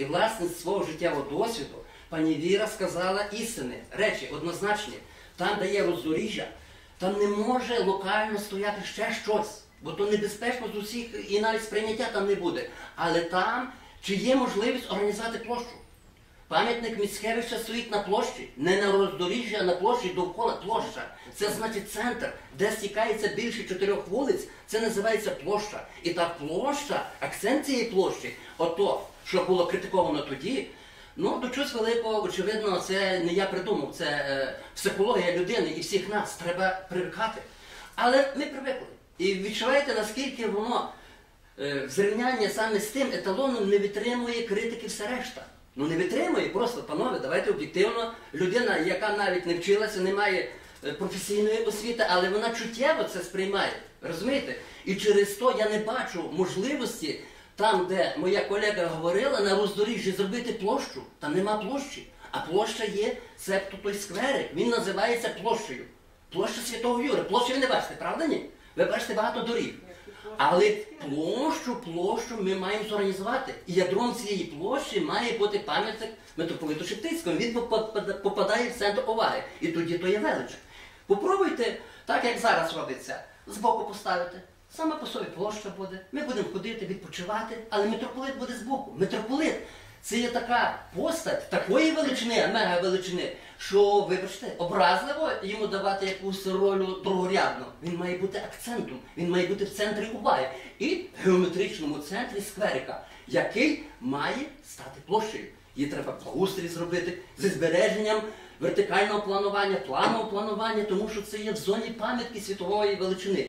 І власне з свого життєвого досвіду пані Віра сказала істини, речі однозначні. Там, де є роздоріжжя, там не може локально стояти ще щось, бо то небезпечно з усіх і навіть сприйняття там не буде. Але там чи є можливість організувати площу? Пам'ятник Міцкевича стоїть на площі, не на роздоріжжі, а на площі довкола площа. Це значить центр, де стікається більше чотирьох вулиць, це називається площа. І та площа, акцент цієї площі, ото, що було критиковано тоді, ну до чогось великого, очевидно, це не я придумав, це е, психологія людини і всіх нас треба привикати. Але ми привикли. І відчуваєте, наскільки воно е, в зрівнянні саме з тим еталоном не витримує критики все решта. Ну не витримує, просто, панове, давайте об'єктивно. Людина, яка навіть не вчилася, не має професійної освіти, але вона чуттєво це сприймає. Розумієте? І через то я не бачу можливості там, де моя колега говорила, на роздоріжжі зробити площу. Там нема площі. А площа є, цебто той скверик. Він називається площею. Площа Святого Юри. Площу ви не бачите, правда ні? Ви бачите багато доріг. Але площу, площу ми маємо зорганізувати. І ядром цієї площі має бути пам'ятник митрополиту Шептицькому. Він попадає в центр уваги. І тоді то є велич. Попробуйте, так як зараз робиться, збоку поставити. Саме по собі площа буде. Ми будемо ходити, відпочивати, але митрополит буде збоку. Митрополит це є така постать такої величини, мега величини, що, вибачте, образливо йому давати якусь роль другорядну. Він має бути акцентом, він має бути в центрі уваги. І в геометричному центрі скверика, який має стати площею. Її треба благоустрій зробити зі збереженням вертикального планування, планового планування, тому що це є в зоні пам'ятки світової величини.